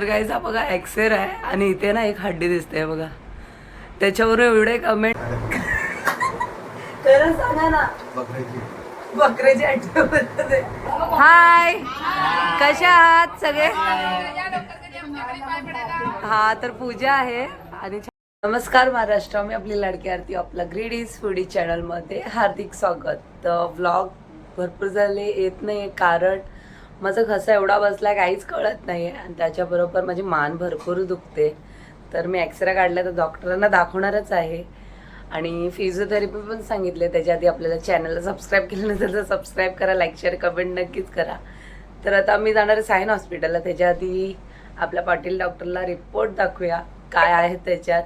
तर काहीच बघा एक्सेर आहे आणि इथे ना एक हड्डी दिसते बघा. त्याच्यावर एवढे कमेंट खरं सांगा ना बकऱ्याची हड्डी हाय कशा आहात सगळे? हा तर पूजा आहे आणि नमस्कार महाराष्ट्र मी आपली लाडकी आरती आपला ग्रेड इज फूडी चॅनलमध्ये हार्दिक स्वागत. व्लॉग भरपूर झाले येत नाही कारण माझा घसा एवढा बसला काहीच कळत नाही आहे आणि त्याच्याबरोबर माझी मान भरपूर दुखते. तर मी एक्सरे काढला तर डॉक्टरांना दाखवणारच आहे. आणि फिजिओथेरपी पण सांगितले. त्याच्या आधी आपल्याला चॅनलला सबस्क्राईब केलं नसेल तर सबस्क्राईब करा लाईक शेअर कमेंट नक्कीच करा. तर आता मी जाणार सायन हॉस्पिटलला त्याच्या आधी आपल्या पाटील डॉक्टरला रिपोर्ट दाखवूया. काय आहे त्याच्यात?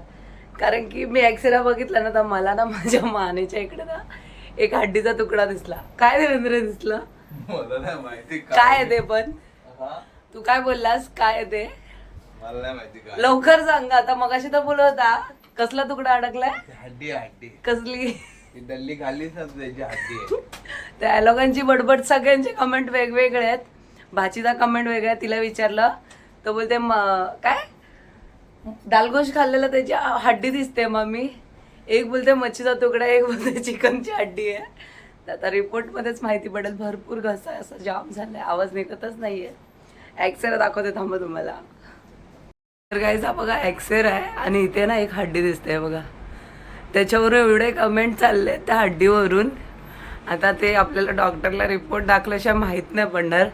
कारण की मी एक्सरे बघितला ना तर मला ना माझ्या मानेच्या इकडे ना एक हड्डीचा तुकडा दिसला. काय देवेंद्र दिसलं? मला नाही माहिती काय आहे. ते पण? हा? तू काय बोललास? काय आहे ते? मला नाही माहिती काय लवकर सांग आता मगाशी तर बोलत होता. कसला तुकडा अडकलाय? ती हड्डी आहे, हड्डी. कसली? ती डल्ली खाल्लीच ना तू त्याची हड्डी आहे. त्या लोकांची बडबड सगळ्यांचे कमेंट वेगवेगळे आहेत. भाचीचा कमेंट वेगळा आहे तिला विचारलं. तर बोलते "म- काय? दालगोश खाल्लेलं त्याची हड्डी दिसते मम्मी. एक बोलते मच्छीचा तुकडा एक बोलते चिकनची हड्डी आहे. तर आता रिपोर्टमध्येच माहिती पडेल भरपूर घसा आहे, असं जाम झालाय आवाज निघतच नाहीये. एक्सरे दाखवते थांबा तुम्हाला. तर काहीच बघा एक्सेर आहे आणि इथे ना एक हड्डी दिसते बघा. त्याच्यावर एवढे कमेंट चालले त्या हड्डीवरून. आता ते आपल्याला डॉक्टरला रिपोर्ट दाखल्याशिवाय माहीत नाही पडणार.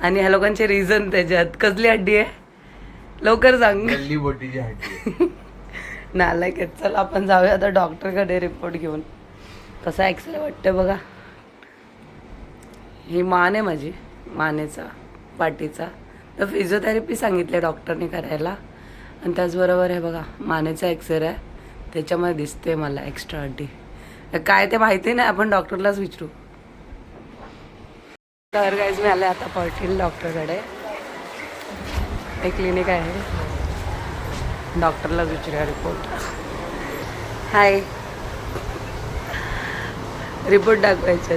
आणि ह्या लोकांचे रिझन त्याच्यात. कसली हड्डी आहे? लवकर सांग. बोटीची हड्डी आहे. नालायक चला आपण जाऊया आता डॉक्टरकडे रिपोर्ट घेऊन. कसा एक्सरे वाटतं बघा. ही मान आहे माझी मानेचा पाठीचा तर फिजिओथेरपी सांगितली डॉक्टरने करायला. आणि त्याचबरोबर हे बघा मानेचा एक्सरे आहे. त्याच्यामध्ये दिसते मला एक्स्ट्रा अड्डी काय ते माहिती नाही आपण डॉक्टरलाच विचारू. तर गाईज मी आले आता पाटील डॉक्टरकडे एक क्लिनिक आहे. डॉक्टरलाच विचारूया रिपोर्ट हाय रिपोर्ट दाखवायचे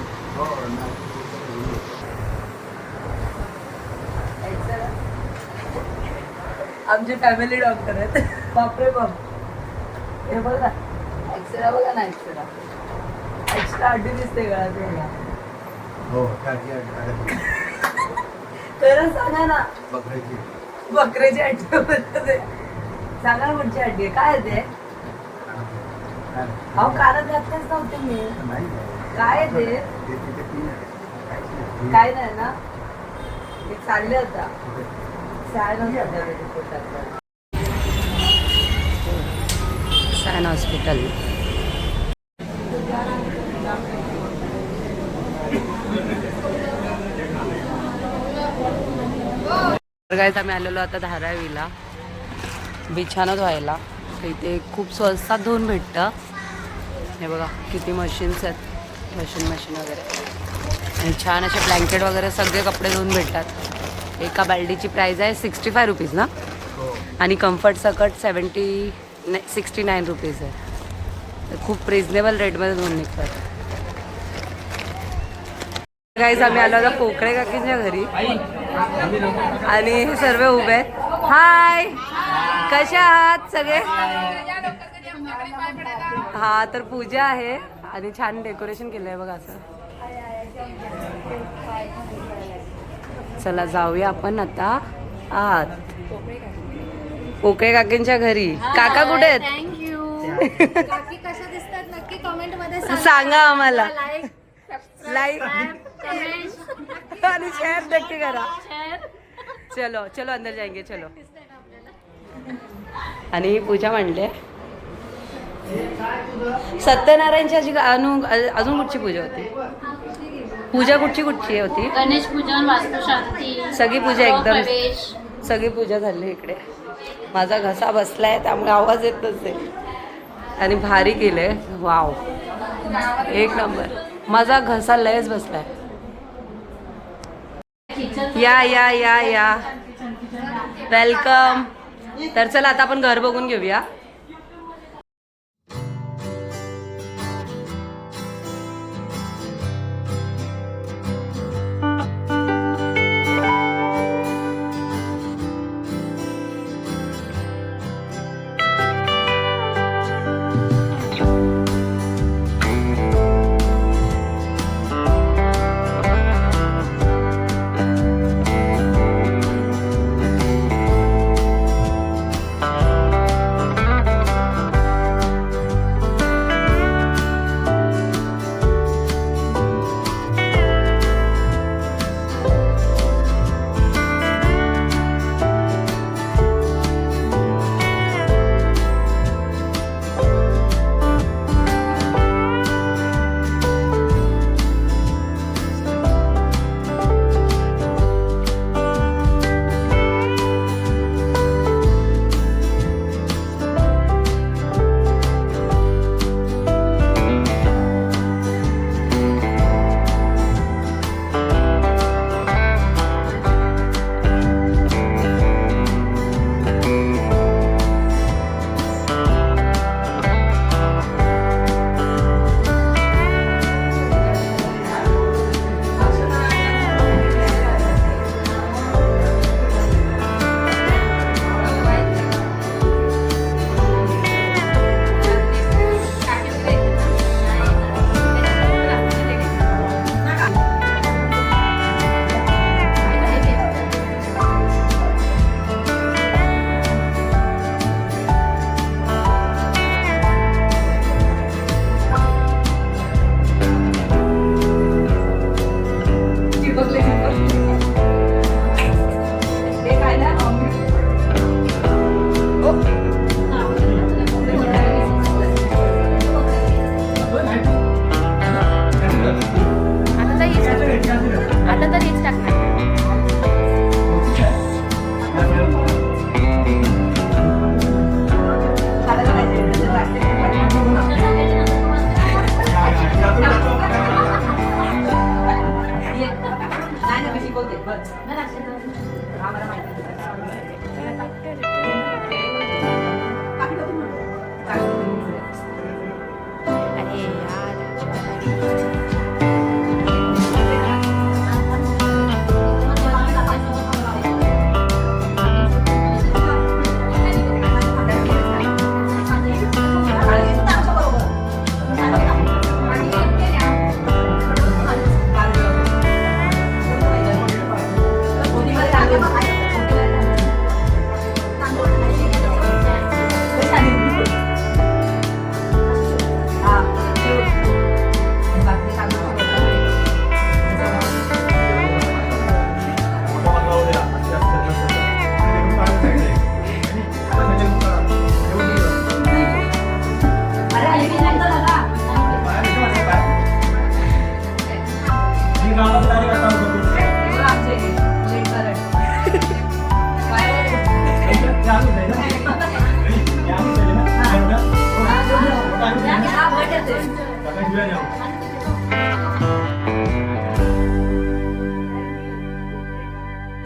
आमचे फॅमिली डॉक्टर आहेत बापरे बाप. हे बघा. एक्सरा बघा ना एक्सरा एक्स्ट्रा हड्डी दिसते गळ्यात बघा हो. खरं सांगा ना. बकऱ्याची बकऱ्याची बोलते सांगा ना कुठची आहे. काय आहे ते? अहो कानात घातलेच नव्हते मी. काय ते? ते ती. काय नाही ना? मी चालले होता सायन हॉस्पिटल गायच आम्ही आलेलो आता धारावीला. बिछाना धुवायला तर इथे खूप स्वस्तात धुवून भेटतं. हे बघा किती मशीन्स आहेत. मशीन मशीन वगैरे. आणि छान असे ब्लँकेट वगैरे सगळे कपडे धुवून भेटतात. एका बाल्डीची प्राईज आहे सिक्स्टी फाय रुपीज ना? हो. आणि कम्फर्ट सकट सेवन्टी सिक्स्टी नाईन रुपीज आहे. तर खूप रिजनेबल रेटमध्ये धुवून निघतात. गाईज आम्ही आलो आता पोकळे काकींच्या घरी. आणि हे सर्व उभे आहेत. हाय कशा आहात सगळे? हा तर पूजा आहे आणि छान डेकोरेशन केलंय बघा असं. चला जाऊया आपण आता आत. पोकळे काकींच्या घरी. काका कुठे आहेत? थँक्यू काकी कशा दिसतात नक्की कमेंटमध्ये सांगा. आम्हाला. लाईक आणि शेअर नक्की करा. चलो चलो अंदर जाएंगे चलो. आणि पूजा मांडली आहे. सत्यनारायणची अशी अनु अजून कुठची पूजा होती? पूजा कुठची कुठची होती? गणेश पूजन वास्तुशांती सगळी पूजा एकदम सगळी पूजा झाली इकडे. माझा घसा बसलाय त्यामुळे आवाज येत नसेल. आणि भारी केलंय. वाव. एक नंबर. माझा घसा लयच बसलाय. या या या या. वेलकम तर चला आता आपण घर बघून घेऊया.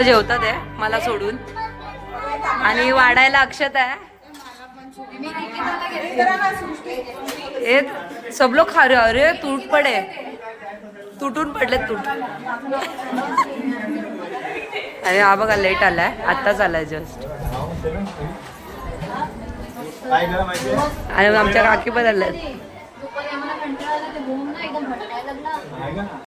जेवतात आहे मला सोडून. आणि वाढायला अक्षत आहे. ए सब लोग खा रहे अरे तूट पडे. तुटून पडले तूट. अरे हा बघा लेट आलाय. आत्ताच आलाय जस्ट आणि आमच्या काकी बदलल्यात दुपारी आम्हाला कंटाळा आला ते बोंब ना एकदम भटकायला लागला आहे का